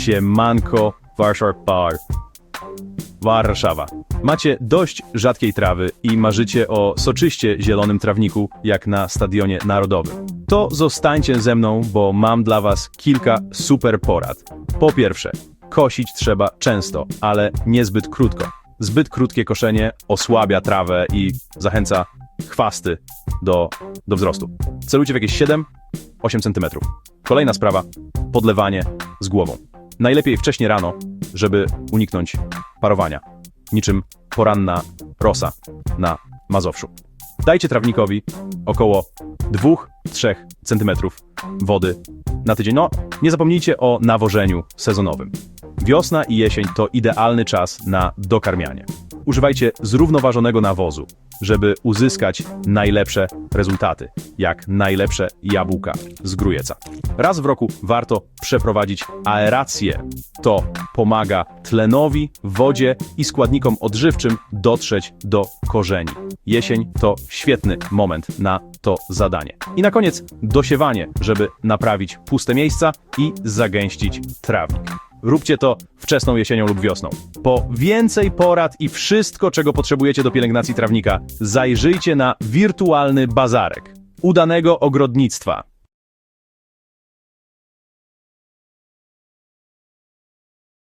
Siemanko, Warsaw. Warszawa. Macie dość rzadkiej trawy i marzycie o soczyście zielonym trawniku, jak na Stadionie Narodowym. To zostańcie ze mną, bo mam dla was kilka super porad. Po pierwsze, kosić trzeba często, ale niezbyt krótko. Zbyt krótkie koszenie osłabia trawę i zachęca chwasty do, do wzrostu. Celujcie w jakieś 7-8 cm. Kolejna sprawa, podlewanie z głową. Najlepiej wcześnie rano, żeby uniknąć parowania, niczym poranna rosa na Mazowszu. Dajcie trawnikowi około 2-3 cm wody na tydzień. No, nie zapomnijcie o nawożeniu sezonowym. Wiosna i jesień to idealny czas na dokarmianie. Używajcie zrównoważonego nawozu, żeby uzyskać najlepsze rezultaty, jak najlepsze jabłka z grujeca. Raz w roku warto przeprowadzić aerację. To pomaga tlenowi, wodzie i składnikom odżywczym dotrzeć do korzeni. Jesień to świetny moment na to zadanie. I na koniec dosiewanie, żeby naprawić puste miejsca i zagęścić trawnik. Róbcie to wczesną jesienią lub wiosną. Po więcej porad i wszystko, czego potrzebujecie do pielęgnacji trawnika, zajrzyjcie na wirtualny bazarek. Udanego ogrodnictwa!